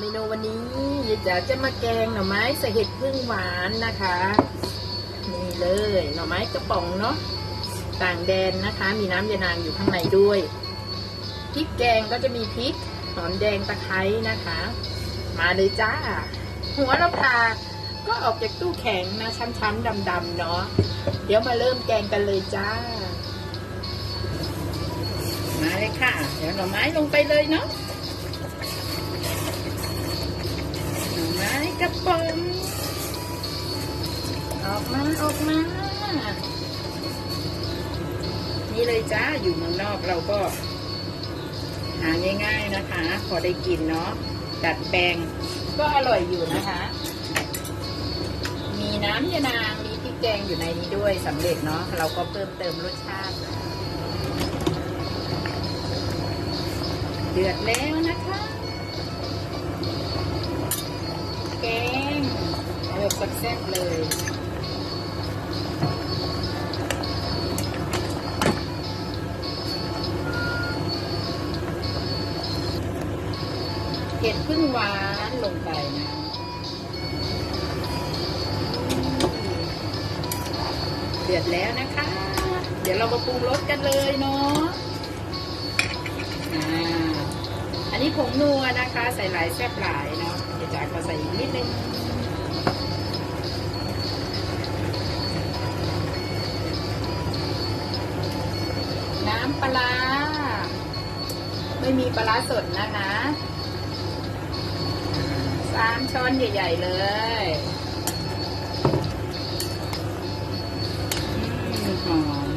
เมนูวันนี้ยายจ๋าจะมาแกงหน่อไม้ใส่เห็ดพึ่งหวานนะคะ นี่เลยหน่อไม้กระป๋องเนาะต่างแดนนะคะ มีน้ำยานางอยู่ข้างในด้วยพริกแกงก็จะมีพริกหอมแดงตะไคร้นะคะ มาเลยจ้า หัวละพาก็ออกจากตู้แข็งนะช้ำๆดำๆเนาะเดี๋ยวมาเริ่มแกงกันเลยจ้า มาเลยค่ะ เดี๋ยวหน่อไม้ลงไปเลยเนาะ มาออกมา นี่เลยจ้า อยู่เมืองนอกเราก็ หาง่าย ๆนะคะ พอได้กินเนาะ ดัดแปลงก็อร่อยอยู่นะคะ มีน้ำยานาง มีพริกแกงอยู่ในนี้ด้วยสำเร็จเนาะ เราก็เพิ่มเติมรสชาติ เดือดแล้วนะคะ แกงอาแบบแซ่บเลย เห็ดพึ่งหวานลงไปนะเดือดแล้วนะคะ เดี๋ยวเรามาปรุงรสกันเลยเนาะอันนี้ผงนัวนะคะ ใส่หลายแซ่บหลายเนาะเดี๋ยวจ๋าก็ใส่อีกนิดนึงน้ำปลา ไม่มีปลาร้าสดนะคะ สามช้อนใหญ่ ๆ เลยอืมหอม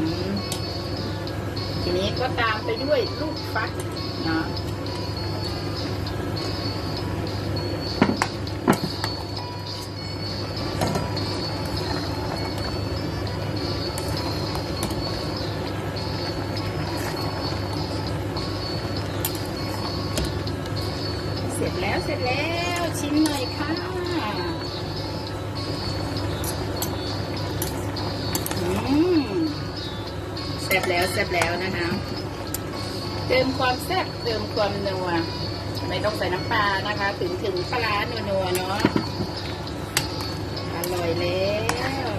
ทีนี้ก็ตามไปด้วยลูกฟักเนาะเสร็จแล้วเสร็จแล้ว ชิมหน่อยค่ะอืมแซ่บแล้วแซ่บแล้วนะคะ เติมความแซ่บเติมความนัวไม่ต้องใส่น้ำปลานะคะ ถึงถึงปลาร้านัวๆเนาะอร่อยแล้ว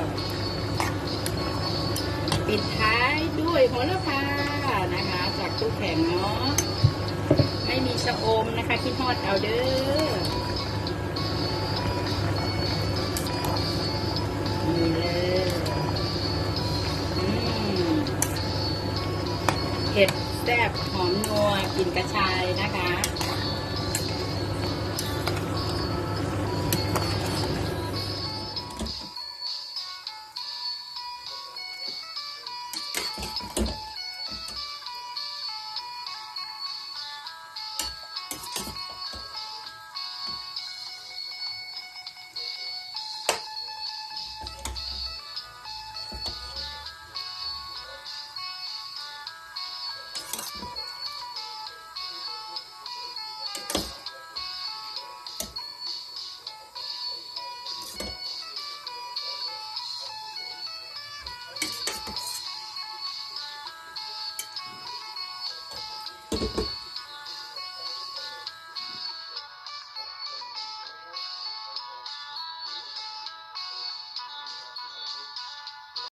ปิดท้ายด้วยโหระพานะคะ จากตู้แข็งเนาะไม่มีชะอมนะคะคิดฮอดเอาเด้อ ผ็ดแซ่บหอมนัวกลิ่นกระชายนะคะ you